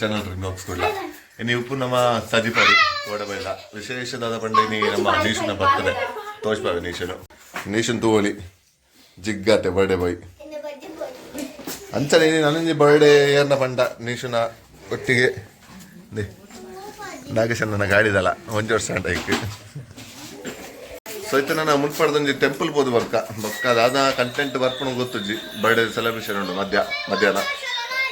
Channel ring box ಕೂಡ ನೀವು ಉಪ್ಪು ನಮ್ಮ ಸಜಿಪಾಡಿ ಓಡಬೇಡ ವಿಶೇಷದಾದ ಪಂಡಿನಿ ನಮ್ಮ ನೀಶನ ಬರ್ತದೆ. ತೋಚ್ಪಾವೆ ನೀಶನು ನೀಶನ್ ತೂವಲಿ ಜಿಗ್ಗಾತೆ ಬರ್ಡೇ ಬಾಯ್ ಅಂಚನೆ ನನಂಜಿ ಬರ್ಡೇ ಏರ್ನ ಪಂಡ ನೀಶನ ಒಟ್ಟಿಗೆ. ದೇ ನನ್ನ ಗಾಡಿದಲ್ಲ ಒಂದು ವರ್ಷ ಟೈಕ್ ಸೊ ಇತ್ತು ನಾನು ಮುನ್ಪಡ್ದೊಂಜಿ ಟೆಂಪಲ್ ಬೋದು ಬರ್ಕ. ಬೊಕ್ಕ ಅದಾದ ಕಂಟೆಂಟ್ ಬರ್ಪಣ ಜಿ ಬರ್ಡೇ ಸೆಲೆಬ್ರೇಷನ್ ಉಂಟು ಮಧ್ಯ ಮಧ್ಯಾಹ್ನ.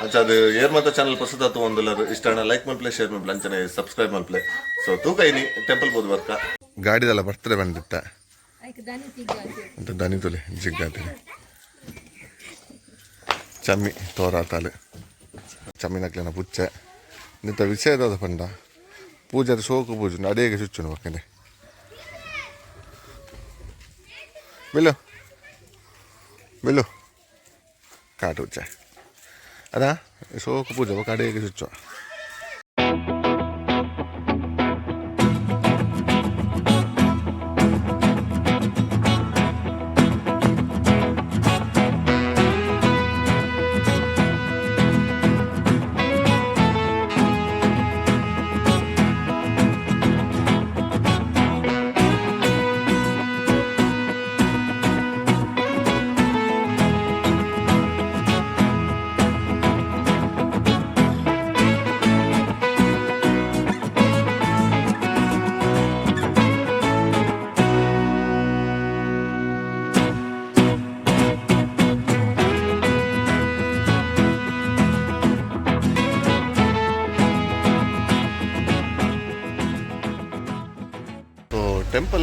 ಅಂಚ ಅದು ಏರ್ ಚಾನೆಲ್ ಚಾನಲ್ ಪ್ರಸ್ತುತ ಒಂದಲ್ಲರು ಇಷ್ಟ ಲೈಕ್ ಮಾಡ್ಲೆ ಶೇರ್ ಮಲ್ಪ್ಲೆ ಅಂಚನೆ ಸಬ್ಸ್ಕ್ರೈಬ್ ಮಾಡ್ಲೆ ಸೊ ತೂಕ ಇನಿ ಟೆಂಪಲ್ ಬೋದು ಬರ್ಕ ಗಾಡಿದಲ್ಲ ಬರ್ತದೆ ಬಂದಿತ್ತ. ಅಂತ ದನಿ ತುಲಿ ಜಿಗ್ಗಾತಿನಿ ಚಮ್ಮಿ ತೋರಾತಾಲು ಚಮ್ಮಿ ನಕ್ಲಿನ ಪುಚ್ಚೆ. ನಿಂತ ವಿಷಯದಾದ ಪಂಡ. ಪೂಜಾದ ಶೋಕು ಪೂಜೆ ಅಡಿಗೆ ಚುಚ್ಚುನು ಪಕ್ಕನೆ ಬಿಲ್ಲು. ಬಿಲ್ಲು. ಕಾಟು ಉಚ್ಚ. ಅದ ಶೋಕು ಪೂಜೆ ಕಡೆಗೆ ಚುಚ್ಚು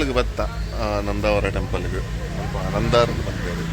ಟೆಂಪಲ್ಗೆ ಬತ್ತ ನಂದಾವರ ಟೆಂಪಲ್ಗೆ. ಸ್ವಲ್ಪ ನಂದಾರ ಬಂದೇರು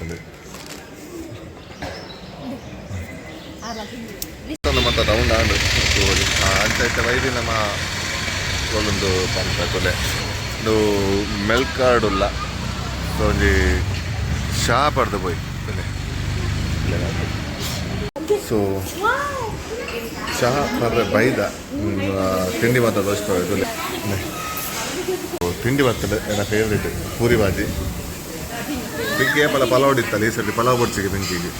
ಆಲ್ರೆಡಿ ತಿಂದಾಗ್ತದೆ ಮತ್ತೆ ರೌಂಡ್ ಆಂಡ್ ಅಂಚ ಐತೆ ವೈದಿ ನಮ್ಮ ಒಂದು ಪಂಪ ಕೊಲೆ. ಇದು ಮೆಲ್ಕ್ ಕಾರ್ಡ್ ಉಲ್ಲ ಒಂಜಿ ಶಾ ಪಡೆದು ಪೋಯ್ ಸೊ ಚಹಾ ಪರ್ರೆ ಬೈದ. ತಿಂಡಿ ಮಾತ್ರ ದೋಸ್ತವೆ ಇದು ತಿಂಡಿ ಬರ್ತದೆ ನನ್ನ ಫೇವ್ರೇಟ್ ಪೂರಿ ಬಾಜಿ ಪಿಂಕಿ ಪಲ ಪಲಾವ್ ಹೊಡಿತ್ತಲ್ಲ ಈ ಸಲ ಪಲಾವ್ ಬಡ್ಸಿಗೆ ಪಿಂಕಿಗೆ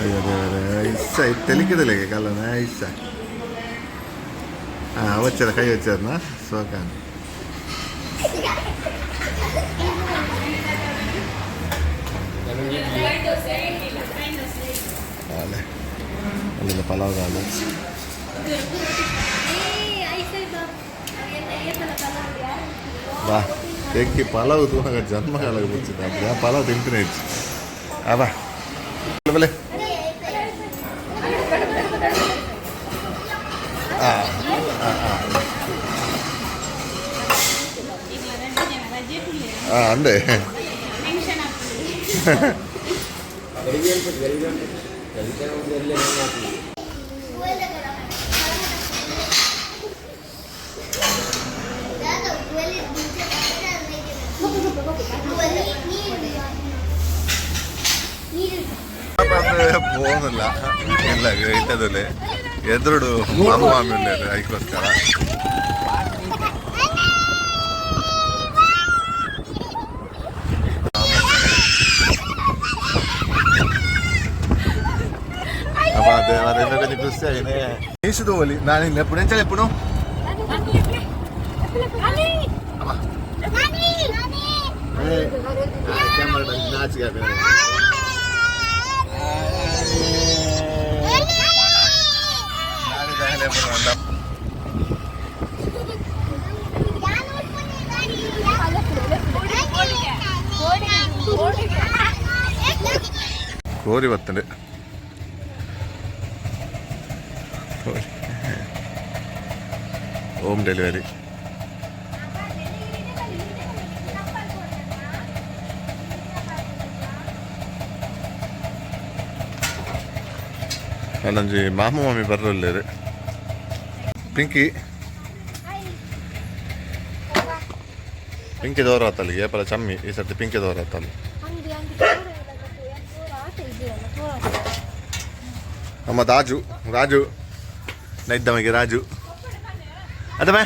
ಅಯ್ಯೋ ದೇವರೇ ಇಷ್ಟ ತೆಲಿಕಿದಲೆಗೆ ಕಲ್ಲನ ಇಷ್ಟ ಹಾಂ ಅವಚ್ಚರ ಕೈ ಹಚ್ಚಾರನ ಸೋಕಾನ್ ಅಲ್ಲೇ ಅಲ್ಲಿಂದ ಪಲಾವ್ ದಾಲು ಬಾ ತೆಕ್ಕಿ ಪಲಾವ್ ತೂನಾಗ ಜನ್ಮ ಕಾಲಾಗ ಮುಚ್ಚಿದ್ದ ಯಾ ಪಲಾವ್ ತಿಂತೀನಿ ಹೆಚ್ಚು ಆ ಬಾ ಬಲೆ ಆ ಆ, ಆ. ಆ ಅಂದೆ ಫೋನಲ್ಲ ಇಲ್ಲ ಇಟ್ಟದಲ್ಲಿ ಎದುರುಡು ಮಾಮ ಮಾಮಿ ಉಂಡೇರು ಅದಕ್ಕೋಸ್ಕರ అబ్బా దేవా రెండు కొంచెం కృషి అయినే నీసు తోలి నా నేను ఎప్పుడు నుంచి ఎప్పుడు కెమెరా నాచిగా കോരി പത്തല് ഹോം ഡെലിവറി അല്ലഞ്ചി മാമ മാമി പറഞ്ഞില്ലേ പിങ്കി ಪಿಂಕಿ ದೋರ ಆತಲ್ಲಿ ಏಪಲ ಚಮ್ಮಿ ಈ ಸರ್ತಿ ಪಿಂಕಿ ದೋರ ಆತಲ್ಲಿ ನಮ್ಮ ರಾಜು ರಾಜು ನೈದ್ದಮಗೆ ರಾಜು. ಅದಮ್ಮ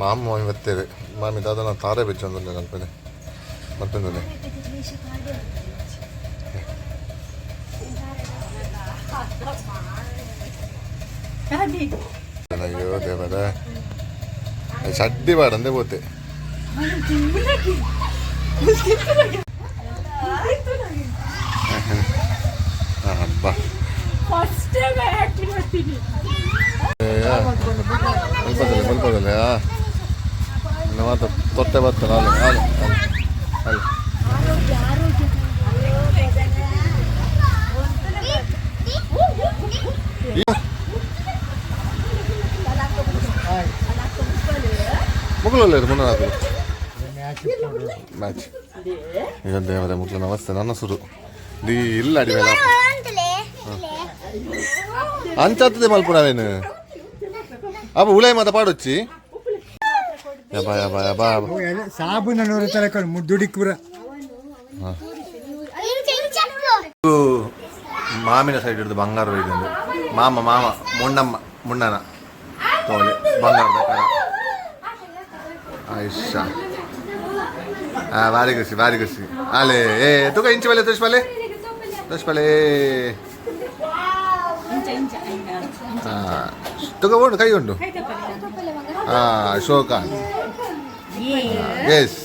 ಮಾಮ ಮಾಮಿ ಬರ್ತೇವೆ ಮಾಮಿ ದಾದನ ತಾರೆ ಅಂದ್ರೆ ನೆನಪಿದೆ ಮತ್ತೊಂದೇ ಅಯ್ಯೋ ದೇವರ. ಸಡ್ಡಿ ಬಾಡಂದೆ పోతే ಅಬ್ಬಾ ಫಸ್ಟ್ ಆಕ್ಟಿಂಗ್ ಮಾಡ್ತೀನಿ ಮುಲ್ಪದಲ್ಲಿ ಮುಲ್ಪದಲ್ಲಿ ಇನ್ನು ಮಾತ್ರ ತೊಟ್ಟೆ ಬರ್ತಲ್ಲ ಅಲ್ಲಿ ಅಲ್ಲಿ ಅಲ್ಲಿ ಮುಗುಲಲ್ಲಿ ಮುನ್ನ ಹಾಕಲು Match ಈಗ ದೇವರ ಮುಗ್ಲ ನಮಸ್ತೆ ನನ್ನ ಸುರು. ದಿ ಇಲ್ಲ ಅಡಿಮೇಲ ಅಂಚಾತದೆ ಮಲ್ಪುಡವೇನು ಅಪ್ಪ ಉಳೆ ಮಾತ ಪಾಡೊಚ್ಚಿ. ಯಬಾ ಯಬಾ ಯಬಾ ಸಾಬೂನ ನೂರು ತಲಕೊಂಡು ಮಾಮಿನ ಸೈಡ್ ಹಿಡಿದು ಬಂಗಾರ ಇದೊಂದು ಮಾಮ ಮಾಮ ಮುಣ್ಣಮ್ಮ ಮುಣ್ಣನ. ತೋಳಿ ಬಂಗಾರದ ಆಯ್ಷಾ ಆ ಬಾರಿ ಖುಷಿ ಬಾರಿ ಖುಷಿ ಆಲೆ ಏ ತುಕ ಇಂಚು ಬಲೆ ತುಷ್ಪಲೆ ತುಷ್ಪಲೆ ಆ ತುಕ ಉಂಡು ಕೈ ಉಂಡು ಆ ಶೋಕ ಎಸ್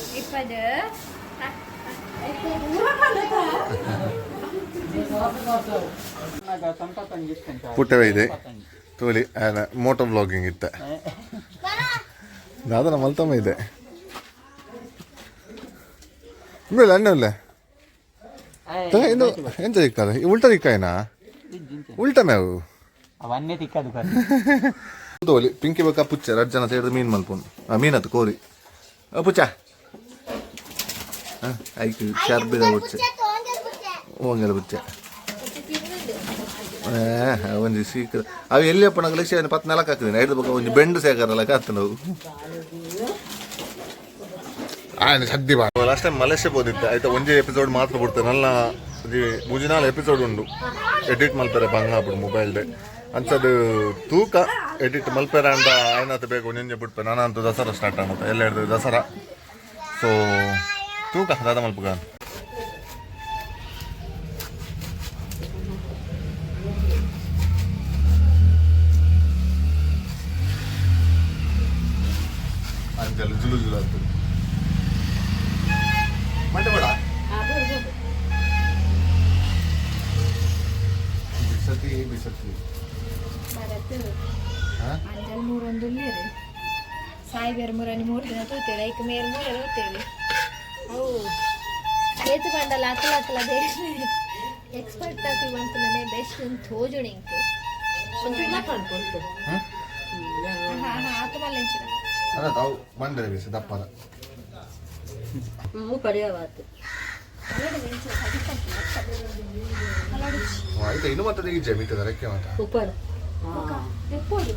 ಪುಟ್ಟವೇ ಇದೆ ತೋಲಿ ಮೋಟೋ ಬ್ಲಾಗಿಂಗ್ ಇತ್ತ ದಾದನ ಮಲ್ತಮ್ಮ ಇದೆ ಇಲ್ಲ ಅಣ್ಣಲ್ಲ ಇದು ಎಂತ ದಿಕ್ಕದ ಉಲ್ಟ ದಿಕ್ಕಾಯನಾ ಉಲ್ಟ ಮೇವು ಅವನ್ನೇ ತಿಕ್ಕದು ತೋಲಿ ಪಿಂಕಿ ಬೇಕಾ ಪುಚ್ಚ ರಜ್ಜನ ಸೇರಿದ ಮೀನು ಮಲ್ಪುಂಡು ಆ ಮೀನತ್ತು ಕೋರಿ. ಆ ಪುಚ್ಚ. ಆಯ್ತು ಶರ್ಬಿದ ಪುಚ್ಚ ಹೋಗಲ್ಲ ಪುಚ್ಚ. ಒಂಜಿ ಸೀಕ್ರೆ ಅವು ಎಲ್ಲಿ ಅಪ್ಪ ನಂಗೆ ಲಕ್ಷ ಪತ್ ನಾಲ್ಕು ಹಾಕಿದ್ದೀನಿ ಐದು ಬಗ್ಗೆ ಒಂದು ಬೆಂಡು ಸೇಕರಲ್ಲ ಕಾತ್ತು ನಾವು. ಸದ್ದಿ ಬಾ. ಲಾಸ್ಟ್ ಟೈಮ್ ಮಲೇಷ್ಯಾ ಹೋದಿದ್ದೆ. ಆಯ್ತಾ, ಒಂದೇ ಎಪಿಸೋಡ್ ಮಾತ್ರ ಬಿಡ್ತೇನೆ ನನ್ನ ಮುಜಿನಾಲ್ ಎಪಿಸೋಡ್ ಉಂಡು ಎಡಿಟ್ ಮಲ್ಪೆರೆ ಬಂಗ ಮೊಬೈಲ್ ಮೊಬೈಲ್ದೆ ಅಂಚದು ತೂಕ ಎಡಿಟ್ ಮಲ್ಪೆರೆ ಅಂತ ಆಯ್ನತ್ತು ಬೇಕು ನಿಂಜೆ ಬಿಡ್ಪೆ ನಾನಂತೂ ದಸರಾ ಸ್ಟಾರ್ಟ್ ಆಗುತ್ತೆ ಎಲ್ಲ ಹಿಡಿದು ದಸರಾ. ಸೊ ತೂಕ, ದಾದ ಮಲ್ಪಗ ಅಂಚಲು ಜುಲು ಜುಲು ಆಗ್ತದೆ. ಮಂಟೆ ಬೇಡ ಬಿಸತಿ ಬಿಸತಿ ಹಾ ಅಂಜಲ್ ಮೂರೊಂದು ಉಳ್ಳೇರು ಸಾಯಿ ಬೇರೆ ಮೂರನಿ ಮೂರು ದಿನ ತೂತೇವೆ ಐಕ ಮೇರೆ ಮೂರು ಹೋಗ್ತೇವೆ ಅವು ಏತು ಕಂಡಲ್ಲ ಅತ್ತಲ ಅತ್ತಲ ಬೇರೆ ಎಕ್ಸ್ಪರ್ಟ್ ಆಗಿ ಬಂತಲೇ ಬೆಸ್ಟ್ ಅಂತ ತೋಜುಣಿ ಇಂಕು ಹಾ ಹಾ ಆತು ಮಲ್ಲೆಂಚಿನ ಅದ ತಾವು ಮಂಡ್ರೆ ಬಿಸಿ ದಪ್ಪದ ಆಯ್ತಾ ಇನ್ನು ಮತ್ತೆ ಈಗ ಜಮೀತದ ರೆಕ್ಕೆ ಮಾತ ಎಪ್ಪೋದು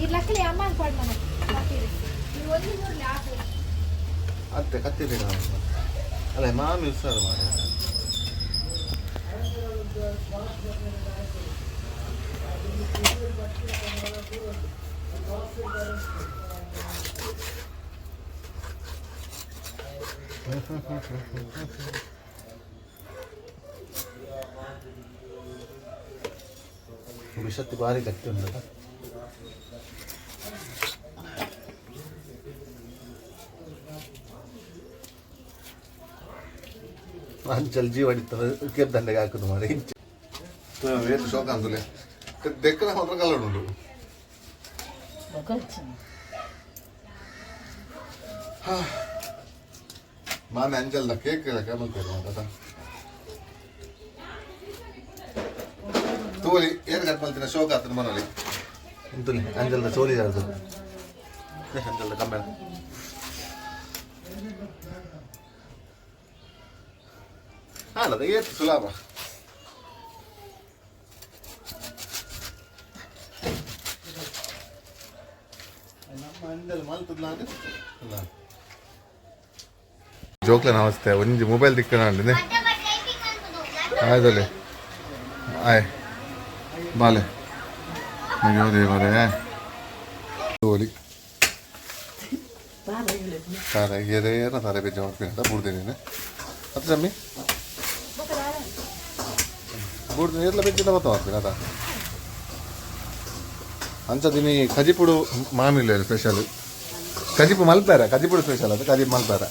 ಈ ಲಕ್ಕಲಿ ಅಮ್ಮ ಅನ್ಪಾಡ್ ಮನೆ. ನೀವು ಒಂದು ಮೂರು ಆತು ಅತ್ತೆ ಕತ್ತಿ ಬೇಡ ಅಲ್ಲ ಮಾಮಿ ಉತ್ಸಾಹ ಮಾಡಿ. ವಿಷತ್ತು ಭಾರಿ ಗಟ್ಟಿ ಉಂಟಲ್ಲ ಅಂಚಲ್ ಜೀವ ಹೊಡಿತದೆ ಕೆಪ್ ದಂಡೆಗೆ ಹಾಕುದು ಮಾಡಿ ಏನು ಶೋಕ ಅಂತಲೇ ದೆಕ್ಕನ ಮಾತ್ರ ಕಲರ್ ಉಂಟು ಮಾಮೆ ಅಂಜಲ್ದ ಕೇಕ್ ಕೇಮಲ್ತಾರೆ ಮಾತಾಡ ತೋಲಿ ಏನು ಕಟ್ ಮಾಡ್ತೀನಿ ಶೋಕ ಆತನ ಮನಲ್ಲಿ ಇಂತಲಿ ಅಂಜಲ್ದ ಸೋಲಿ ಅದು ಅಂಜಲ್ದ ಕಮ್ಮಿ ಅಲ್ಲದ ಏತು ಸುಲಭ ನಮ್ಮ ಅಂಜಲ್ ಮಲ್ತದ ನಾನು ಅಲ್ಲ ಜೋಕ್ಲ ನಮಸ್ತೆ ಒಂಜಿ ಮೊಬೈಲ್ ದಿಕ್ಕಣ ಆಯ್ದಲ್ಲಿ ಆಯ್. ಬಾಲೆ. ಅಯ್ಯೋ ದೇವರೇ. ಓಲಿ ತಾರೆ ಎರೇನ ತಾರೆ ಬೆಜ್ಜ ಅಂತ ಬುಡ್ದೇನೆ ಅದು ಜಮ್ಮಿ ಬುಡ್ದು ಎಲ್ಲ ಬೆಜ್ಜಿನ ಮತ್ತೆ ಮಾಡ್ತೀನಿ ಅದ ಅಂಚದಿನಿ ಕಜಿಪುಡು ಮಾಮಿಲ್ಲ ಸ್ಪೆಷಲ್ ಕಜಿಪು ಮಲ್ಪಾರ, ಕಜಿಪುಡು ಸ್ಪೆಷಲ್ ಅದು, ಕಜಿಪು ಮಲ್ಪಾರ.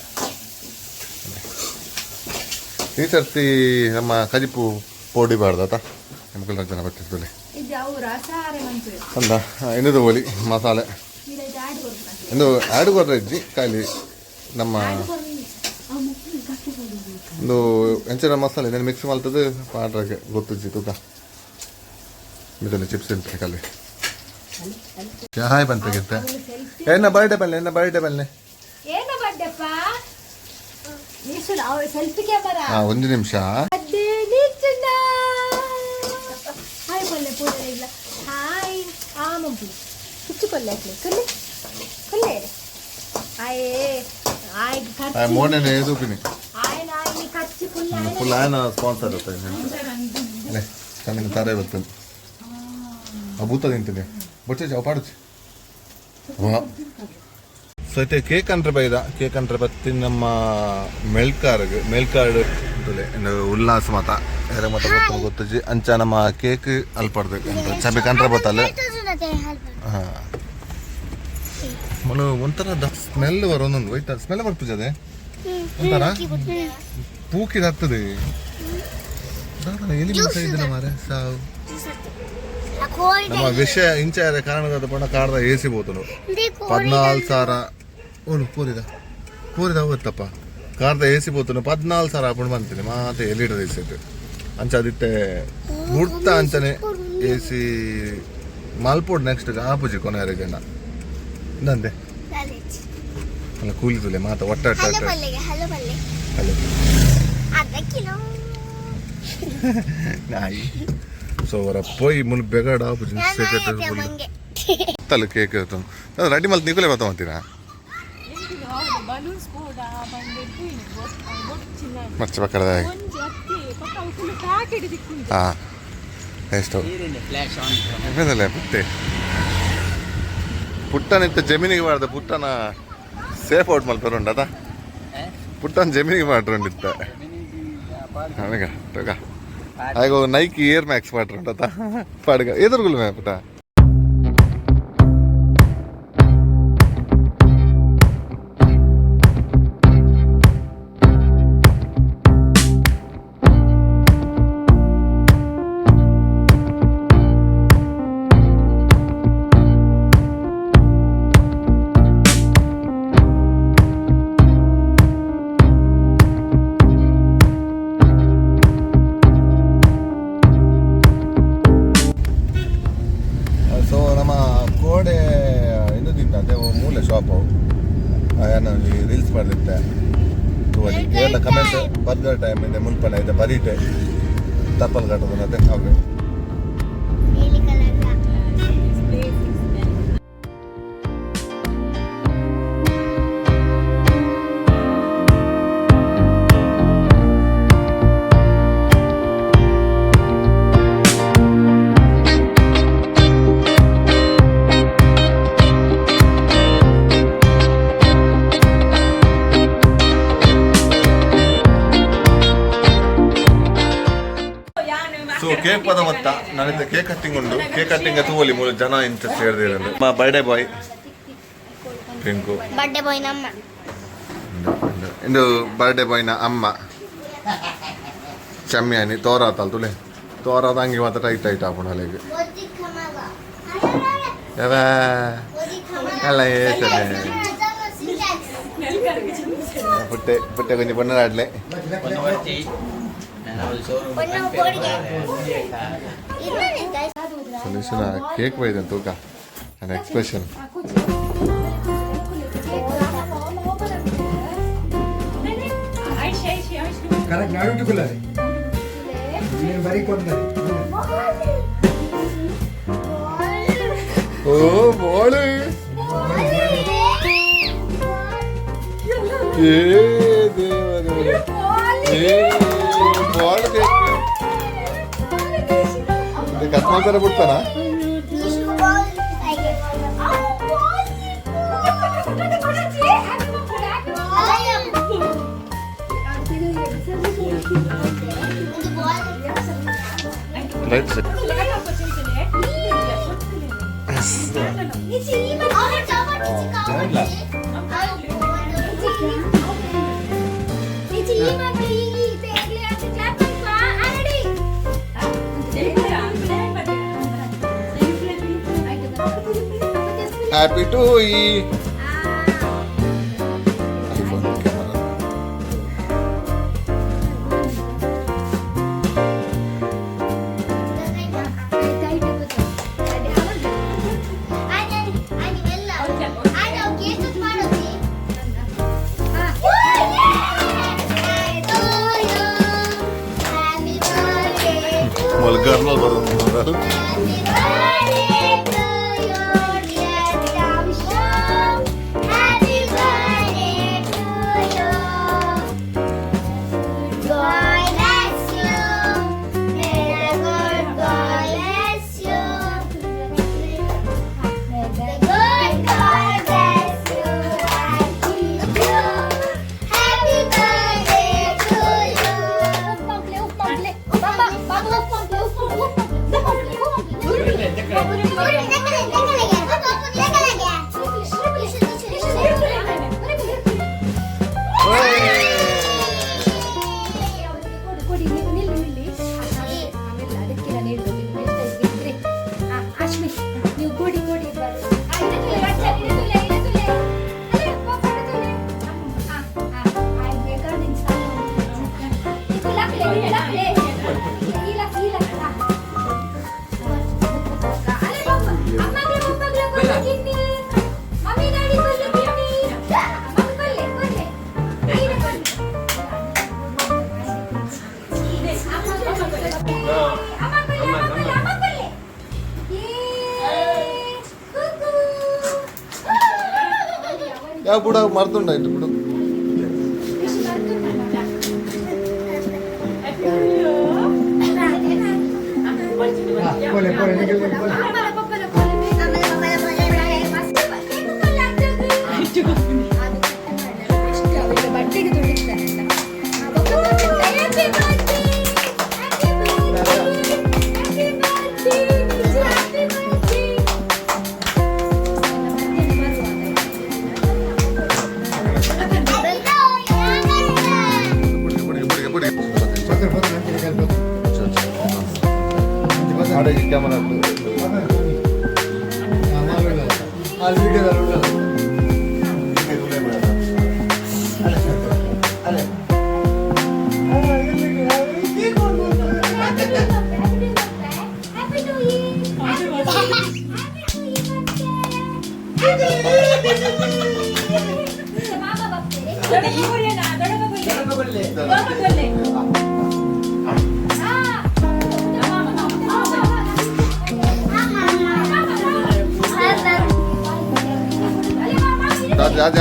ಈ ಸರ್ತಿ ನಮ್ಮ ಕಜಿಪು ಪೋಡಿ ಬಾರ್ದಾತ. ನಿಮ್ಗೆಲ್ಲ ಜನ ಮಂಚೂರಿ ಅಂದ ಇನ್ನದು ಓಲಿ ಮಸಾಲೆ. ಇಂದು ಆಡು ಕೊರ್ರೆ ಇಜ್ಜಿ ಖಾಲಿ ನಮ್ಮ ಒಂದು ಎಂಚಿನ ಮಸಾಲೆ ಇದನ್ನು ಮಿಕ್ಸ್ ಮಾಡ್ತದೆ ಪಾಡ್ರಾಗೆ ಗೊತ್ತಿಜ್ಜಿ ತೂಕ ಇದನ್ನು ಚಿಪ್ಸ್ ಇಂತ ಖಾಲಿ. ಹಾಯ್ ಬಂತಾಗಿತ್ತೆ ಎನ್ನ ಬರ್ಡೇ ಬಲ್ಲೆ ಎನ್ನ ಬರ್ಡೇ ಬಲ್ಲೆ ಏನ ಬಡ್ಡಪ್ಪ ನೀಸು ಅವ ಸೆಲ್ಫಿ ಕ್ಯಾಮರಾ ಹಾ ಒಂದು ನಿಮಿಷ ಅದೇ ನೀಚುನ ಹಾಯ್ ಕೊಲ್ಲೆ ಪೂರ ಇಲ್ಲ ಹಾಯ್ ಆ ಮಂಪು ಕುಚ್ಚು ಕೊಲ್ಲೆ ಹಾಕ್ಲಿ ಕೊಲ್ಲೆ ಕೊಲ್ಲೆ ಆಯೇ ಆಯ್ ಖರ್ಚು ಮೋನೆ ಎದುಪಿನಿ ಆಯ್ ನಾಯ್ ನೀ ಖರ್ಚು ಫುಲ್ ಫುಲ್ ಆಯ್ನ ಸ್ಪಾನ್ಸರ್ ಇರುತ್ತೆ ಕಣ್ಣಿನ ತಾರೆ ಬರ್ತದೆ ಆ ಭೂತ ತಿಂತೀನಿ ಬೊಚ್ಚೆ ಅವು ಪಾಡುಚ್ಚಿ ಅಂದ್ರೆ ಬೈದ ಕೇಕ್ ಅಂದ್ರೆ ಬತ್ತಿ ನಮ್ಮ ಮೆಲ್ಕಾರ್ಗ್ ಮೆಲ್ಕಾರ್ಡ್ ಅಂತಲೇ ಉಲ್ಲಾಸ ಮತ. ಎರೆ ಮತ ಗೊತ್ತು ಗೊತ್ತಜ್ಜಿ ಅಂಚ ನಮ್ಮ ಕೇಕ್ ಅಲ್ಪಡ್ದು ಚಬಿ ಕಂಡ್ರೆ ಬತ್ತಲ್ಲ? ಹಾ. ಮಲು ಒಂಥರ ಸ್ಮೆಲ್ ಬರೋದೊಂದು ಒಯ್ತಾ ಸ್ಮೆಲ್ ಬರ್ತಿದೆ ಒಂಥರ? ಪೂಕಿದ ಹತ್ತದೆ ಎಲ್ಲಿ ಮಿಸ್ ಇದ್ದಿಲ್ಲ ಮಾರೆ ಸಾವು. ನಮ್ಮ ವಿಷಯ ಇಂಚ ಕಾರಣದ ಪಣ ಕಾಡ್ದ ಎಸಿ ಬೋತನು ಪದ್ನಾಲ್ ಸಾವಿರ ಓನು ಕೂರಿದ. ಕೂರಿದ ಹೋಗುತ್ತಪ್ಪ ಕಾರ್ದ ಸಿ ಬೋತನು ಪದ್ನಾಲ್ಕು ಸಾವಿರ ಹಾಕೊಂಡು ಬಂತೀನಿ. ಮಾತೆ ಎಲ್ಲಿಡದ ಎಸಿ ಅಂಚ ಅದಿತ್ತೆ ಮುಡ್ತ ಅಂಚನೆ ಎಸಿ ಮಲ್ಪೋಡ್ ನೆಕ್ಸ್ಟ್ ಆಪುಜಿ ಕೊನೆಯರೆ ಜನ ಇಂದಂತೆ ಅಲ್ಲ ಕೂಲಿ ತುಲೆ ಮಾತ ಒಟ್ಟ ನಾಯಿ. ಸೊ ಅವರ ಪೋಯಿ ಮುಲ್ ಬೆಗಡ ಆಪುಜಿ ಸೆಕೆಟ್ ತಲೆ ಕೇಕ್ ರೆಡಿ ಮಲ್ತ್ ನಿಕುಲೆ ಬರ್ತಾ ಅಂತೀರಾ ಬಲೂನ್ಸ್ ಕೂಡ ಬಂದು ಚಿನ್ನ ಮಚ್ಚ ಪಕ್ಕದ ಒಂಜಿ ಅತ್ತಿ ಪಕ್ಕ ಫುಲ್ ಪ್ಯಾಕೆಟ್ ದಿಕ್ಕು ಹಾಂ ಎಷ್ಟು? ಪುಟ್ಟೆ. ಪುಟ್ಟನಿತ್ತ ಜಮೀನಿಗೆ ಮಾಡ್ದೆ ಪುಟ್ಟನ ಸೇಫ್ ಔಟ್ ಮಲ್ಪರು ಅದ? ಪುಟ್ಟನ ಜಮೀನಿಗೆ ಮಾಡ್ರಂಡಿತ್ತ ನನಗ ತಗ. ಆಗ ನೈಕಿ ಏರ್ ಮ್ಯಾಕ್ಸ್ ಮಾಡ್ರಂಡತ ಪಾಡ್ಗ. ಎದುರುಗುಲು ಮೇ ಪುಟ್ಟ? ಕೇಕ್ ಪದವತ್ತ ನನ್ನ ಕೇಕ್ ಕಟ್ಟಿಂಗ್ ಉಂಡು ಕೇಕ್ ಕಟ್ಟಿಂಗ್ ತೂವಲಿ ಮೂಲ ಜನ ಇಂತ ಸೇರಿದೆ ಮಾ birthday boy Pinku. Birthday boy ನಮ್ಮ ಇಂದು ಬರ್ಡೇ ಬಾಯ್ನ ಅಮ್ಮ. ಚಮ್ಯಾನಿ ತೋರಾತಲ್ ತುಳೆ ತೋರಾದ ಹಂಗೆ ಮಾತ್ರ ಟೈಟ್ ಟೈಟ್ ಹಾಕೊಂಡು ಅಲ್ಲಿಗೆ. ಯಾವ ಅಲ್ಲ ಏತನೆ ಪುಟ್ಟೆ ಪುಟ್ಟೆ ಕೊಂಚ ಪಣ್ಣರಾಡ್ಲೆ ಸೊಲ್ಯೂಷನ್ ಕೇಕ್ ಬೈದೆ ತೂಕ ನನ್ನ ಎಕ್ಸ್ಪ್ರೆಷನ್ ಕರೆಕ್ಟ್ ನಾವು ಇಟ್ಟುಕೊಳ್ಳಿ ನೀನು ಬರೀ ಕೊಡ್ತಾರೆ ಓ ಬೋಳು ಏ ದೇವರೇ ಏ మందర పుడతానా లైట్ సెట్ ఇది ఈ మాట Happy to E. iPhone camera. Well, girl, കൂടെ മറുത്തുണ്ടായിട്ടു ഇപ്പോഴും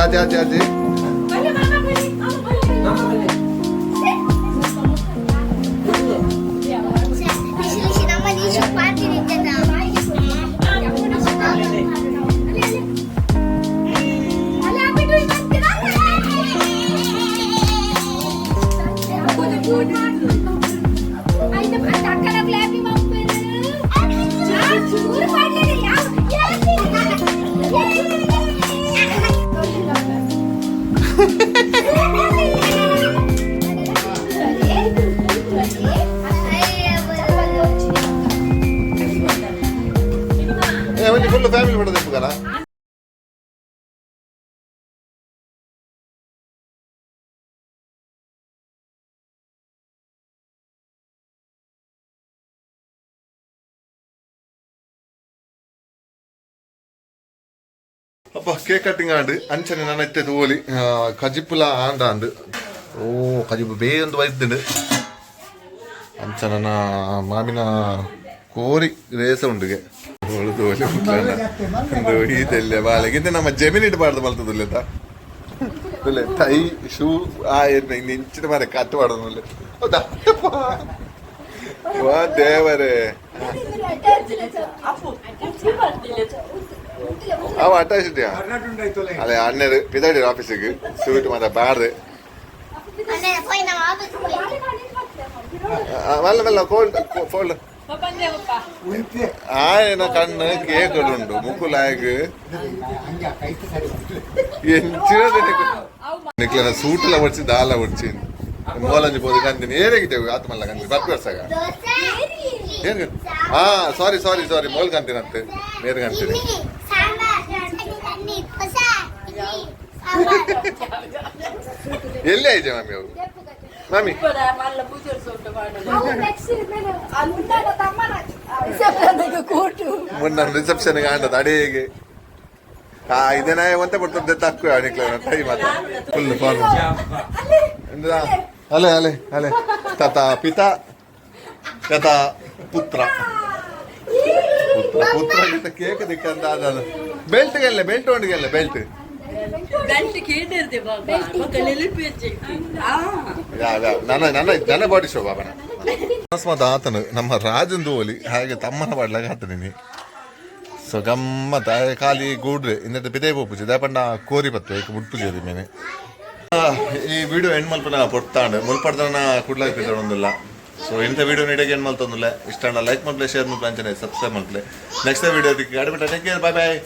até, até. ಅಪ್ಪ ಕೇಕ್ ಕಟ್ಟಿಂಗ್ ಆಂಡ್ ಅಂಚನೆ ನನ್ನ ಎತ್ತೈತೆ ಓಲಿ ಆ, ಕಜಿಪುಲ ಆಂಡ ಆಂಡ್ ಓ ಕಜಿಪು ಬೇಯೊಂದು ವೈದ್ಯುಂಡು ಅಂಚ ನನ್ನ ಮಾಮಿನ ಕೋರಿ ರೇಸ ಉಂಡುಗೆ ಒಳ್ದು ಒಲಿ ಮುಟ್ಲಣ್ಣ. ಒಂದು ಈದೆಲ್ಲ ಬಾಳೆಗೆ ಇದು ನಮ್ಮ ಜಮೀನ್ ಇಡಬಾರ್ದು ಮಲ್ತದಿಲ್ಲ ಇಲ್ಲ ಟೈ ಶೂ ಆ ಏನು ಇನ್ನು ಇಂಚಿನ ಮರೆ ಕಟ್ಟು ಮಾಡೋದು ಹೌದಾ ವಾ ದೇವರೇ ஆமாம் அட்டாச்சிட்டியா அது அண்ணரு பிதாடி ஆஃபீஸுக்கு சுவிட்டு மாதா பேரு வல்ல வல்ல கோல்டு கோல்டு ఆయన కన్ను కేకుడుండు ముక్కు లాగు ఇట్లా సూట్లో వచ్చి దాలా వచ్చింది మూలని పోదు కంది ఏదెగితే ఆత్మల్ల కంది పట్టుకొస్తాగా సారీ సారీ సారీ మూల కంతినంతే నేరు కంతిని ಎಲ್ಲಿ ಆಯ್ತು ಮಮ್ಮಿ ಅವರು? ಮಮ್ಮಿ ಮುನ್ನ ರಿಸೆಪ್ಷನ್ ಕಾಂಡದ ಅಡೇಗೆ ಆ, ಇದನ್ನ ಒಂತ ಬರ್ತದೆ ತಕ್ಕು ನಿಕ್ಲ ಟೈಮ್ ಅದ ಫುಲ್ ಫಾರ್ಮ್ ಅಲೆ ಅಲೆ ಅಲೆ. ತತ, ಪಿತ, ತತ, ಪುತ್ರ. ಪುತ್ರ ಪುತ್ರ ಕೇಕ್ ದಿಕ್ಕಂತ ಅದ ಬೆಲ್ಟ್ ಗೆಲ್ಲ ಬೆಲ್ಟ್ ಒಂಡಿಗೆಲ್ಲ ಬೆಲ್ಟ್ ಬಾಬಾ ನನ್ನ ನನ್ನ ನನ್ನ ಬಾಡಿ ಶೋ ಬಾಬನ ಅಕಸ್ಮಾತ್ ಆತನು ನಮ್ಮ ರಾಜಂದು ಓಲಿ ಹಾಗೆ ತಮ್ಮನ ಬಾಡ್ಲಾಗ ಆತನಿನಿ ಸೊ ಗಮ್ಮತ್ ಖಾಲಿ ಗೂಡ್ರೆ ಇನ್ನದ ಬೋ ಪೋಪುಜಿ ದಾಪಂಡ ಕೋರಿ ಬತ್ತು ಏಕ ಪೂಜೆ ಮೇನೆ ಆ, ಈ ವಿಡಿಯೋ ಎಂಡ್ ಮಲ್ಪನ ಪೊಡ್ತಾಂಡು ಮುಲ್ಪಡ್ದನ ಕುಡ್ಲಾಗ ಬಿದ್ದೊಂದಿಲ್ಲ ಸೊ ಇಂಥ ವಿಡಿಯೋ ನೀಡಿಗೆ ಏನು ಮಲ್ತೊಂದಿಲ್ಲ ಇಷ್ಟ ಲೈಕ್ ಮಾಡ್ಲೆ ಶೇರ್ ಮಾಡ್ಲೆ ಅಂಚನೆ ಸಬ್ಸ್ಕ್ರೈಬ್ ಮಾಡ್ಲೆ ನೆಕ್ಸ್ಟ್ ವಿಡಿಯೋ ಅದಕ್ಕೆ ಗಾಡಿ ಬಿಟ್ಟ ಟೇಕ್ ಕೇರ್ ಬಾಯ್ ಬಾಯ್